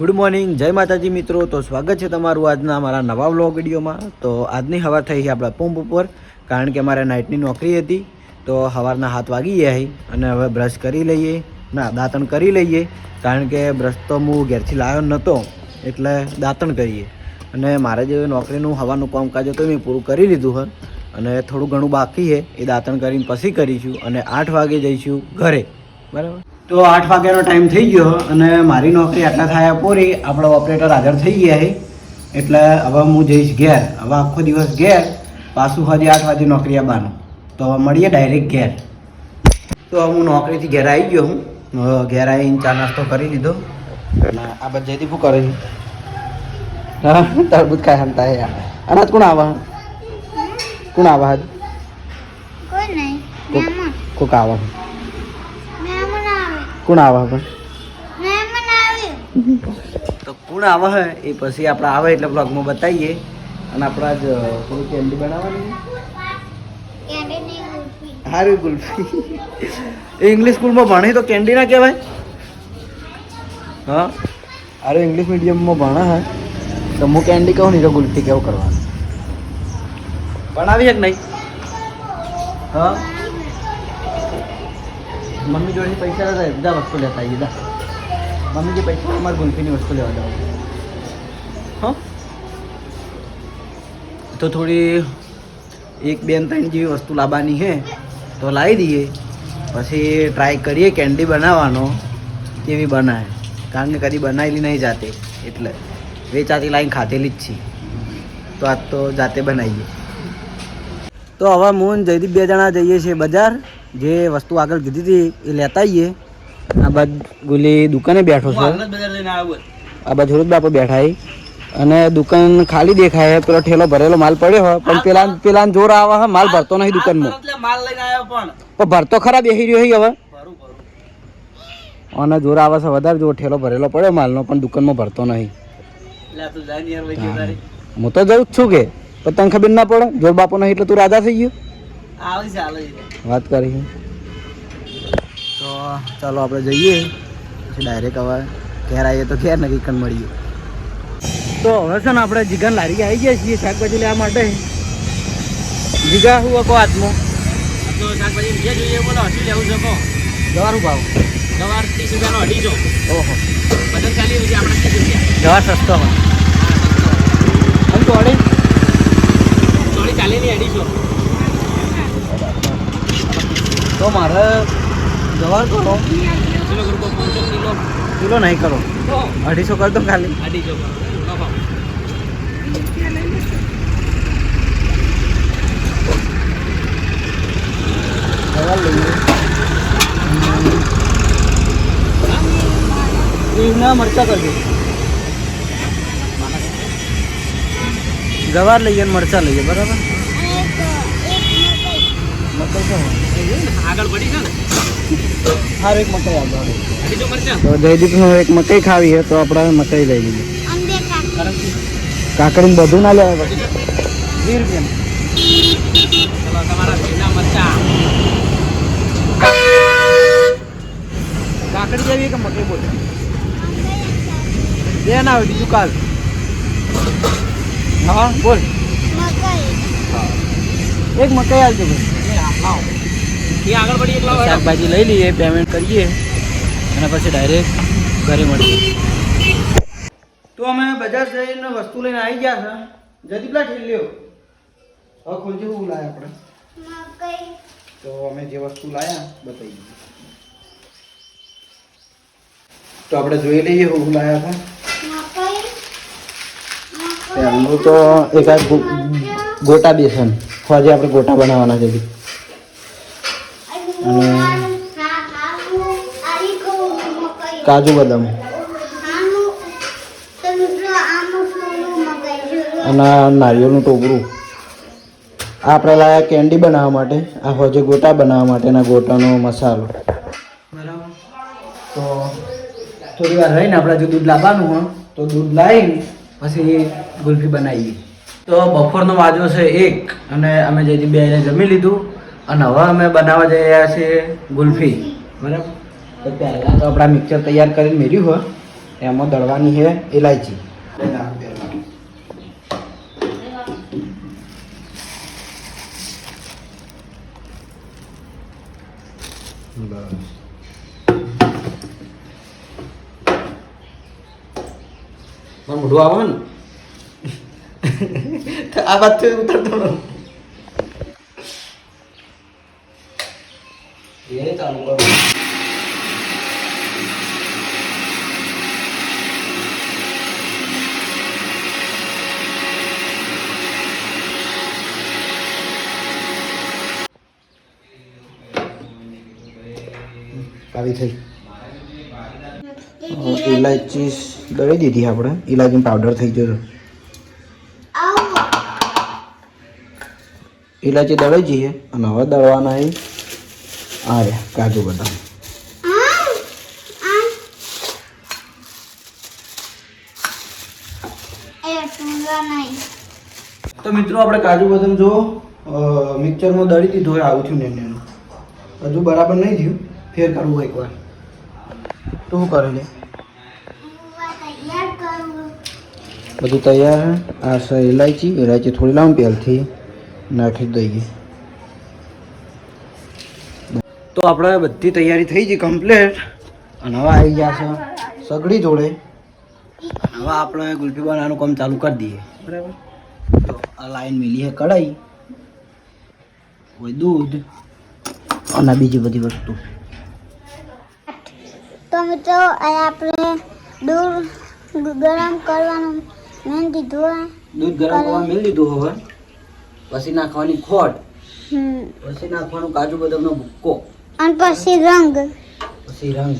Good morning જય માતાજી મિત્રો. તો સ્વાગત છે તમારું આજના અમારા નવા વ્લોગ વિડીયોમાં. તો આજની હવા થઈ છે આપણા પંપ ઉપર, કારણ કે અમારે નાઇટની નોકરી હતી. તો સવારના હાથ વાગી ગયા અને હવે બ્રશ કરી લઈએ. ના, દાંતણ કરી લઈએ, કારણ કે બ્રશ તો હું ઘેરથી લાવ્યો નહોતો એટલે દાંતણ કરીએ. અને મારે જે નોકરીનું, હવાનું કામકાજ હતું મેં પૂરું કરી લીધું છે. અને થોડું ઘણું બાકી છે. એ દાંતણ કરીને પછી કરીશું અને આઠ વાગે જઈશું ઘરે. બરાબર? તો આઠ વાગ્યાનો ટાઈમ થઈ ગયો અને મારી નોકરી આટલા થયા પૂરી. આપણો ઓપરેટર હાજર થઈ ગયા છે. એટલે હવે હું જઈશ ઘેર. હવે આખો દિવસ ઘેર. પાછું હજી આઠ વાગે નોકરી આવવાનું. તો હવે મળીએ ડાયરેક્ટ ઘેર. તો હું નોકરીથી ઘેર આવી ગયો હું. ઘેર આવીને ચા નાસ્તો કરી લીધો. અને આ બધા જયદીપ શું કરે છે? હા ખાય હમતા હે અનાજ કોણ આવા? કોણ આવા કોક આવે કોણ આવે પણ? તો કોણ આવે હે? એ પછી આપણે આવે એટલે બ્લોગમાં બતાવીએ. અને આપણા જ થોડી કેન્ડી બનાવવાની સારી ગુલ્ફી. ઇંગ્લિશ સ્કૂલમાં ભણે તો કેન્ડી ના કહેવાય? હા? અરે ઇંગ્લિશ મીડિયમમાં ભણે હે. તો હું કેન્ડી કહું નહીં તો ગુલ્ફી કેવું કરવાનું? ભણાવી છે કે નહીં? હા? મમ્મી જોડે પૈસા હતા બધા વસ્તુ લેતા આવીએ દા મમ્મી જે પૈસા અમારે ગુલ્ફીની વસ્તુ લેવા જાવ. હો? તો થોડી એક બેન ત્રણ જેવી વસ્તુ લાવવાની છે, તો લાવી દઈએ. પછી ટ્રાય કરીએ કેન્ડી બનાવવાનો, કેવી બનાવે કારણ કે કદી બનાવેલી નહીં જાતે, એટલે વેચાતી લાઈન ખાધેલી જ છે. તો આજ તો જાતે બનાવીએ. તો હવે હું જયદીપ બે જણા જઈએ છીએ બજાર. જે વસ્તુ આગળ કીધી હતી એ લેતા આવીએ. આ બાદ ગુલી દુકાને બેઠો છે. આ બાજુ રોજ બાપો બેઠા અને દુકાન ખાલી દેખાય પેલો ઠેલો ભરેલો માલ પડ્યો હોય. પણ પેલા પેલા જોર આવે હે માલ ભરતો નહીં દુકાનમાં. પણ. ભરતો ખરા બેસી રહ્યો હવે. અને જોર આવે છે વધારે. જો ઠેલો ભરેલો પડ્યો માલનો પણ દુકાનમાં ભરતો નહીં. હું તો જઉં જ છું કે. પણ તને ખબર ના પડે. જોર બાપો નહીં એટલે તું રાજા થઈ ગયો. વાત કરી. તો ચાલો આપણે જઈએ. પછી ડાયરેક્ટ હવે ઘેર આવીએ તો ઘેર નક્કી કણ મળીએ. તો હવે છે ને આપણે જીગન લારી આવી ગયા છીએ શાકભાજી લેવા માટે. જીગા હું કહો. હાથમાં જવાનું ભાવ? ઓહો. જવા સસ્તો. હોય આમ તો અઢી તો મારે જવાર કરો. કિલો નહીં કરો. અઢીસો કર દો ખાલી. જવાર લઈએ. રીંગણા મરચા કરજો. ગવાર લઈએ ને મરચા લઈએ બરાબર? મકઈ તો સારું એક મકાઈ આપો. તો જયદીપનું એક મકઈ ખાવી છે તો આપણે મકાઈ લઈ લીધી અંબે કાકડી બધું ના લેવાય પછી. વીસ રૂપિયા. કાકડી જેવી કે મકઈ બોલ. બે ના આવે બીજું કાલ. હા બોલ. મકઈ. એક મકઈ આવજો ભાઈ. શાકભાજી લઈ લઈએ પેમેન્ટ કરીએ અને પછી ડાયરેક્ટ ઘરે મળીએ. તો અમે બજાર જઈને વસ્તુ લઈને આવી ગયા છે જદીપલા ઠેલ્યો હવે ખોલજે જેવું લાયા આપણે? તો અમે જે વસ્તુ લાયા બતાવી તો આપણે જોઈ લઈએ હું લાયા હતા. એમનું તો એકાદ ગોટા બેસન. આજે આપણે ગોટા બનાવવાના છે. અને કાજુ બદામ. અને નારિયેળનું ટોપરું. આ આપણે લાયા કેન્ડી બનાવવા માટે, આ હોજે ગોટા બનાવવા માટેના ગોટાનો મસાલો. બરાબર. તો થોડી વાર રહીને આપણે જો દૂધ લાવવાનું હોય, તો દૂધ લાવીને પછી ગુલ્ફી બનાવીએ. તો બપોરનો વાજો છે એક, અને અમે જયદીપ બે જમી લીધું અને હવે અમે બનાવવા જઈ રહ્યા છીએ ગુલ્ફી. બરાબર? તો પહેલાં તો આપણા મિક્સર તૈયાર કરીને મેળ્યું હોય એમાં દળવાની છે ઇલાયચી બસ. મોઢું આવે ને. આ વાત તો ઉતરતો ન એ ચાલુ કરો આવી થઈ ઇલાયચી દળી દીધી આપણે. ઇલાયચી પાવડર થઈ ગયો ઇલાયચી દળી જઈએ અને હવે દળવાના એ આ રહ્યા કાજુ બદામ. તો મિત્રો, આપણે કાજુ બદામ જો મિક્સરમાં દળી દીધો હોય, આવું થયું ને હજુ બરાબર નહીં થયું. ફેર કરવું એકવાર. તો શું કરે લે? બધું તૈયાર આ ઇલાયચી ઇલાયચી થોડી લાવું પહેલથી. નાખી દઈએ તો આપણે બધી તૈયારી થઈ ગઈ કમ્પ્લીટ અને હવે આવી ગયા છે સગડી જોડે. હવે આપણે ગુલ્ફી બનાવવાનું કામ ચાલુ કરી દઈએ. બરાબર. તો આ લાઈન મિલી છે કઢાઈ. કોઈ દૂધ અને બીજી બધી વસ્તુ. તો મિત્રો આપણે દૂધ ગરમ કરવાનું મેં દીધું હોય. દૂધ ગરમ કરવા મેં દીધું હવે પછી નાખવાની ખોટ. પછી નાખવાનું કાજુ બદામનો ભૂક્કો. અને પછી રંગ. પછી રંગ.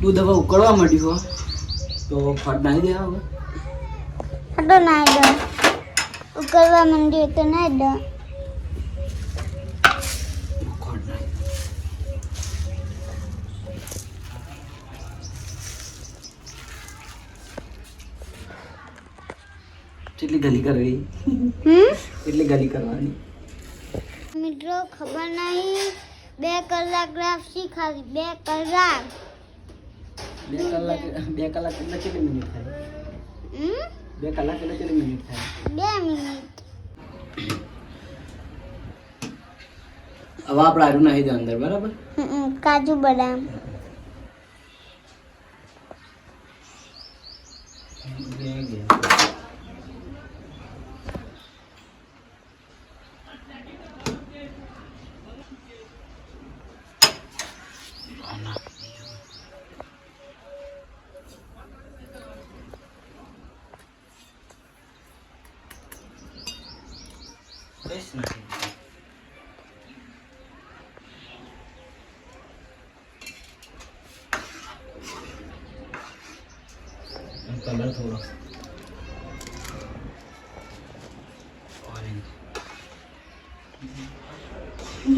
દૂધ હવે ઉકળવા માંડ્યું તો ફટ નાખી દે હવે. ફટો ના દો. ઉકળવા માંડ્યું તો ના દો. કેટલી ગલી કરવી? કેટલી ગલી કરવાની? મિત્રો ખબર નહીં. બે કલાક ગ્રાફ શીખાવી બે કલાક. બે કલાક બે કલાક એટલે કેટલી મિનિટ થાય? બે કલાક એટલે કેટલી મિનિટ થાય? બે મિનિટ. હવે આપણે આરું નાખી દે અંદર બરાબર? કાજુ બદામ.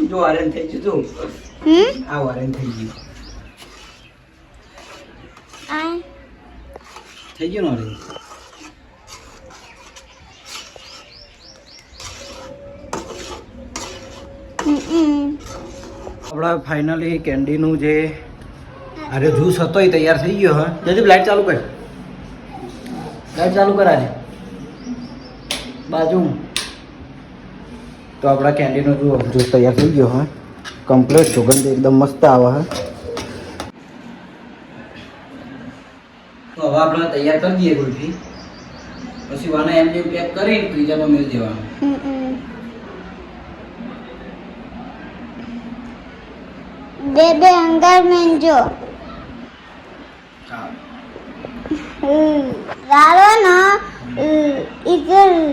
જો ઓરેન્જ થઈ ગયું તું હમ આ ઓરેન્જ થઈ ગયું આ થઈ ગયું ને ઓરેન્જ હમ, હમ. આપણા ફાઇનલી કેન્ડીનું જે અરે જ્યુસ હતો એ તૈયાર થઈ ગયો હા? જલ્દી લાઈટ ચાલુ કર. લાઈટ ચાલુ કરાય બાજુ તો આપણા કેન્ડીનો જો જ્યુસ તૈયાર થઈ ગયો હા. કમ્પ્લીટ સુગંધ એકદમ મસ્ત આવે હા. તો હવે આપણે તૈયાર કરી દઈએ ગુલ્ફી પછી વાના એમ જેવું પેક કરી ફ્રીજરમાં મેળ દેવાનું. બે બે અંગાર મેંજો. હમ. રાડો ના એક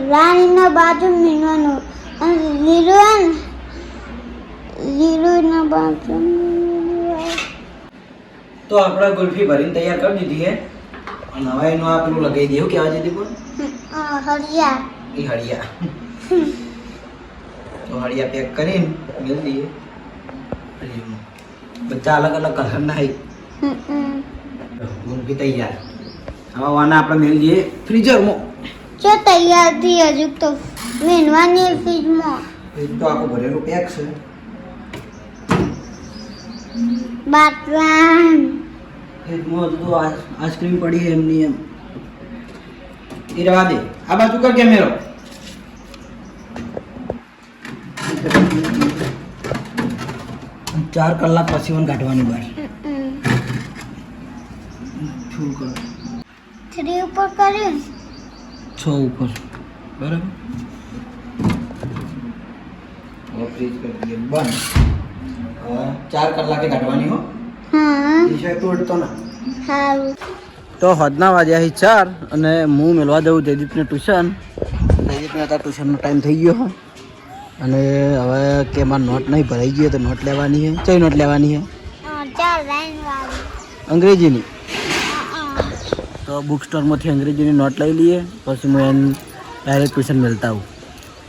રાણીના બાજુ મીનવાનું અને લીલું હે ને લીલું ના બાજુ તો આપણે ગુલ્ફી ભરીને તૈયાર કરી દીધી હે. અને હવે એનું આ પેલું લગાવી દેવું કેવા જતી પણ? હળિયા. એ હળિયા. તો હળિયા પેક કરીને મેળ દઈએ. બધા અલગ અલગ કલરના હમ. ગુલ્ફી તૈયાર. હવે વાના આપણે મેળ જઈએ. ફ્રીઝરમાં જો તૈયાર થઈ હજુ તો. મીનવાની ફ્રીજમાં. ફ્રીજ તો આખું ભરેલું પેક છે. બાટલા ફ્રીજમાં તો આઈસ્ક્રીમ પડી છે એમની એમ. એ રવા દે. આ બાજુ કર કેમેરો. ચાર કલાક પછી પણ કાઢવાની શું કરો? થ્રી ઉપર કર્યું છ ઉપર. બરાબર? ફ્રીજ કરી દઈએ. બંધ. ચાર કલાકે કાઢવાની હો. હા. તોડતો ના. સારું તો હદના વાગ્યા છે ચાર અને હું મેળવા દઉં જયદીપને ટ્યુશન. જયદીપને અત્યારે ટ્યુશનનો ટાઈમ થઈ ગયો છે અને હવે કે મારે નોટ નહીં ભરાઈ ગયો તો નોટ લેવાની છે કઈ નોટ લેવાની છે ચાર અંગ્રેજીની. તો બુક સ્ટોરમાંથી અંગ્રેજીની નોટ લઈ લઈએ, પછી હું એને ડાયરેક્ટ ટ્યુશન મેળતા આવું.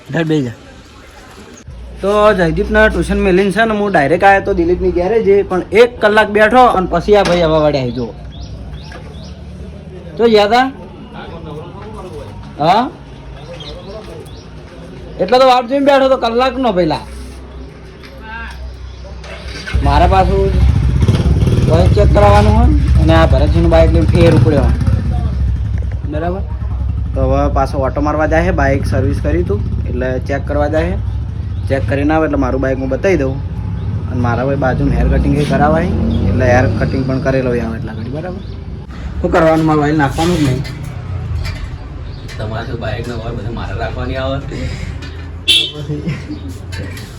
ઢાળ બે જા. તો જયદીપના ટ્યુશન મેલીને છે ને, હું ડાયરેક્ટ આવ્યો તો દિલીપની ગેરેજ પણ એક કલાક બેઠો અને પછી આ ભાઈ હવા આવી જુઓ. તો યાદ હા? એટલે તો વાટ જોઈને બેઠો તો કલાકનો પહેલા મારા પાછું ચેક કરાવવાનું હોય અને આ ભરતજીનું બાઇક લઈને ફેર ઉપડ્યો. બરાબર? તો હવે પાછો ઓટો મારવા જાય છે બાઇક સર્વિસ કરી તું એટલે ચેક કરવા જાય છે ચેક કરીને આવે એટલે મારું બાઇક હું બતાવી દઉં. અને મારા ભાઈ બાજુમાં હેર કટિંગ એ કરાવાય. એટલે હેર કટિંગ પણ કરેલો આવે એટલા ઘડી બરાબર? શું કરવાનું મારું ભાઈ નાખવાનું જ નહીં? તમારે તો બાઇક નો હોય બધું મારે રાખવાની આવે.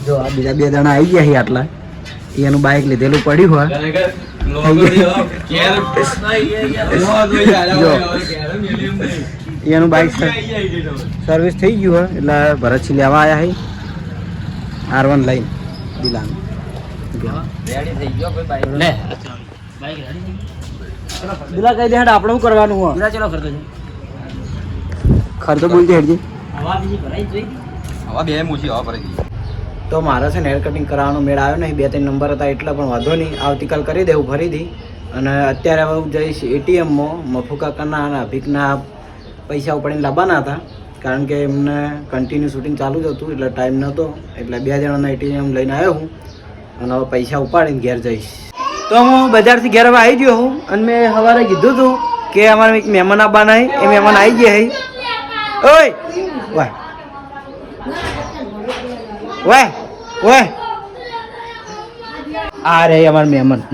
જો આ બીજા બે જણા આવી ગયા છે આટલા. એનું બાઇક લીધેલું પડ્યું હોય. જો. એનું બાઇક. સર્વિસ થઈ ગયું હોય એટલે ભરતસિંહ લેવા આવ્યા છે આર વન લઈને દિલાન દિલા કઈ દે હેડ આપણે શું કરવાનું હોય? બીજા ચલો ખર્ચો ખર્ચો બોલજે હેડજી. હવા બે મૂછી હવા પડી ગઈ. તો મારે છે ને હેર કટિંગ કરાવવાનો મેળ આવ્યો નહીં. બે ત્રણ નંબર હતા એટલા પણ વાંધો નહીં. આવતીકાલ કરી દેવું ફરીથી અને અત્યારે હવે હું જઈશ એટીએમમાં મફુ કાકાના અને અભિકના પૈસા ઉપાડીને લાવવાના હતા. કારણ કે એમને કન્ટિન્યુ શૂટિંગ ચાલુ જ હતું, એટલે ટાઈમ નહોતો. એટલે બે જણાના એટીએમ લઈને આવ્યો હું. અને હવે પૈસા ઉપાડીને ઘેર જઈશ. તો હું બજારથી ઘેર હવે આવી ગયો હું. અને મેં સવારે કીધું હતું કે અમારે એક મહેમાન આવવાના છે એ મહેમાન આવી ગયા છે ઓય! વાહ. વાહ. વાહ. આ રે અમાર મહેમાન.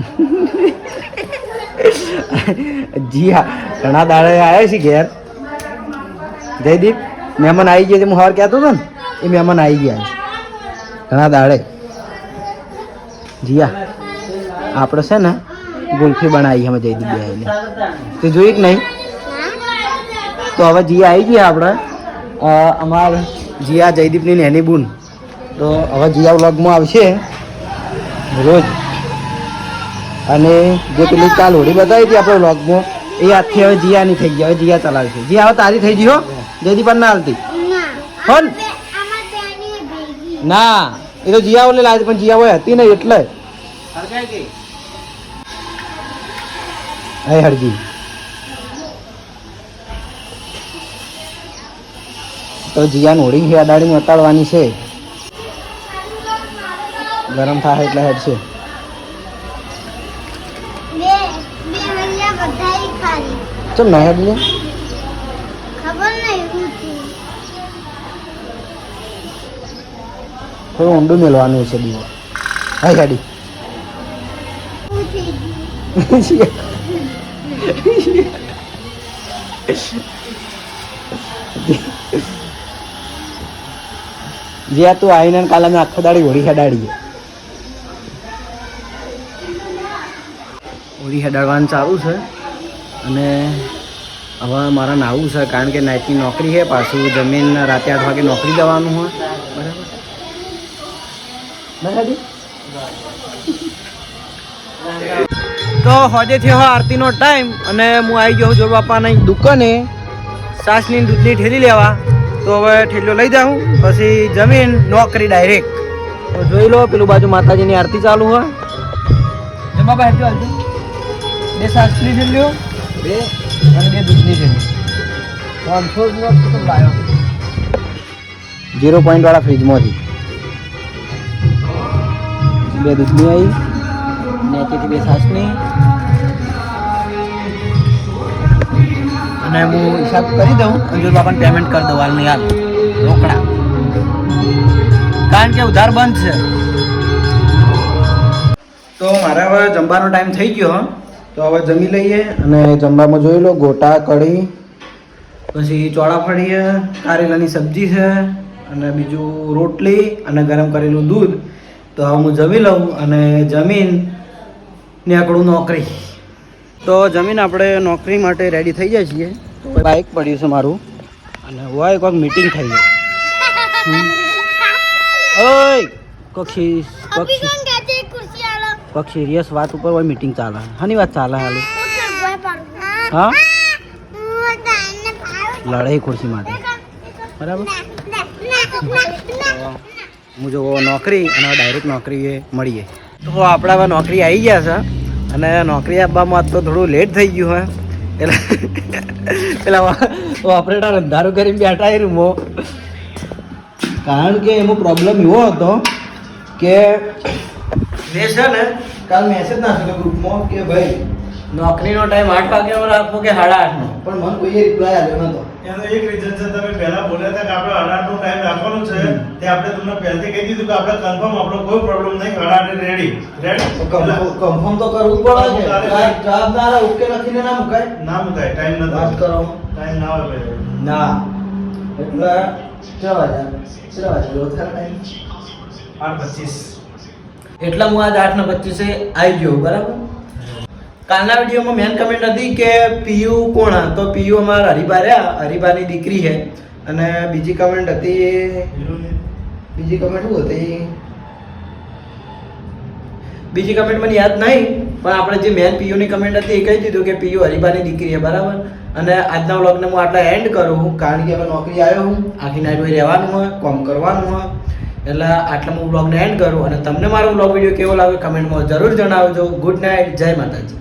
જી હા. ઘણા દાડે આવ્યા છે ઘેર. જયદીપ, મહેમાન આવી ગયા છે, હું સવાર કહેતો હતો ને, એ મહેમાન આવી ગયા ઘણા દાડે. જીયા આપણે છે ને ગુલ્ફી બનાવી અમે જયદીપ આવીને તે જોઈ કે નહીં? તો હવે જીયા આવી ગયા આપણે અમાર જીયા જયદીપની નેની બુન. તો હવે જીયા વ્લોગમાં આવશે. રોજ. અને જે પેલી કાલ હોળી બતાવી હતી આપણે વ્લોગમાં, એ આજથી હવે જીયાની થઈ ગયા. હવે જીયા ચલાવશે. જીયા, હવે તારી થઈ હો. જયદીપ પણ ના હાલતી. ના ભેગી. ના એ તો જીયા ઓલે લાવી પણ જીયા હોય હતી નહીં એટલે. હે હરજી તો જીયાને હોળી છે અડાડી અટાડવાની છે. ગરમ થાય એટલે હેડશે. બે બે મહિના બધાય ખાલી. ચલ ના હેડ લે ખબર નહીં હું છું થોડું ઊંડું મેળવાનું છે દીવો. હા ગાડી. જ્યાં તું આવીને કાલે અમે આખો દાડી હોળી હેડાડીએ. હોળી હેડાડવાનું ચાલુ છે અને હવે મારા નાવું છે કારણ કે નાઇટની નોકરી છે, પાછું જમીન રાતે આઠ વાગે નોકરી જવાનું હોય. બરાબર? તો હોજે થયો આરતીનો ટાઈમ અને હું આવી ગયો જોર બાપાની દુકાને. સાસની દૂધની ઠેલી લેવા. તો હવે ઠેલીઓ લઈ જાઉં પછી જમીન નોકરી ડાયરેક્ટ. તો જોઈ લો પેલું બાજુ માતાજીની આરતી ચાલુ હોય. જમા બહાર જો હાલજો બે સાસની ઠેલીઓ બે? અને બે દૂધની ઠેલી. પાંચસો રૂપિયા લાવ્યો ઝીરો પોઈન્ટ વાળા ફ્રીજમાંથી. બે દૂધની આવી. ને તેથી બે સાસની અને હું હિસાબ કરી દઉં. અંજુર બાપાને પેમેન્ટ કરી દઉં હાલની હાલ રોકડા. કારણ કે ઉધાર બંધ છે. તો મારે હવે જમવાનો ટાઈમ થઈ ગયો. તો હવે જમી લઈએ અને જમવામાં જોઈ લો, ગોટા, કઢી, પછી ચોળાફળી કારેલાની સબ્જી છે, અને બીજું રોટલી અને ગરમ કરેલું દૂધ. તો હવે હું જમી લઉં અને જમીન નીકળું નોકરી. તો જમીન આપણે નોકરી માટે રેડી થઈ જાય છીએ. તો બાઇક પડ્યું છે મારું. અને હોય કોઈક મીટિંગ થઈ હમ. ઓય કક્ષી કક્ષી કોક સિરિયસ વાત ઉપર હોય મીટિંગ ચાલે. હાની વાત ચાલે હાલ. હા લડાઈ ખુરશી માટે. બરાબર? હું જો નોકરી અને ડાયરેક્ટ નોકરી એ મળીએ. તો આપણે હવે નોકરી આવી ગયા છે અને નોકરી આપવામાં તો થોડું લેટ થઈ ગયું હે. એટલે પેલા ઓપરેટર અંધારું કરીને બેઠા એ રૂમો. કારણ કે એમાં પ્રોબ્લેમ એવો હતો કે મેં છે ને કાલ મેસેજ નાખ્યો ગ્રુપમાં કે ભાઈ નોકરીનો ટાઈમ આઠ વાગ્યાનો રાખવો કે સાડા આઠનો? પણ મને કોઈએ રિપ્લાય આવ્યો નતો. એનું એક રીઝન છે તમે પહેલા બોલ્યા હતા કે આપણે અઢારનો ટાઈમ રાખવાનો છે તે આપણે તમને પહેલેથી કહી દીધું કે આપણે કન્ફર્મ આપણો કોઈ પ્રોબ્લેમ નહીં અઢારે રેડી રેડી કન્ફર્મ તો કરવું પડે છે. જવાબદાર ઓકે લખીને ના મુકાય? ના મુકાય ટાઈમ વાત નથી કરો. ટાઈમ ના હોય ના. એટલે ચલો ચલો ચલો ટાઈમ. આઠ પચીસ. એટલે હું આજ આઠ ને પચીસે આવી ગયો બરાબર? કાલના વિડીયોમાં મેન કમેન્ટ હતી કે પીયુ કોણ? તો પીયુ અમારા હરિભા રહ્યા. હરિભાની દીકરી છે. અને બીજી કમેન્ટ હતી, બીજી કમેન્ટ શું હતી? બીજી કમેન્ટ મને યાદ નહીં, પણ આપણે જે મેન પીયુની કમેન્ટ હતી એ કહી દીધું કે પીયુ હરિભાની દીકરી છે, બરાબર? અને આજના વ્લોગને હું આટલા એન્ડ કરું કારણ કે હવે નોકરી આવ્યો હું, આખી નાઇટ હોય રહેવાનું હોય, કોમ કરવાનું હોય, એટલે આટલા હું બ્લોગને એન્ડ કરું. અને તમને મારો બ્લોગ વીડિયો કેવો લાગે કમેન્ટમાં જરૂર જણાવજો. ગુડ નાઇટ જય માતાજી.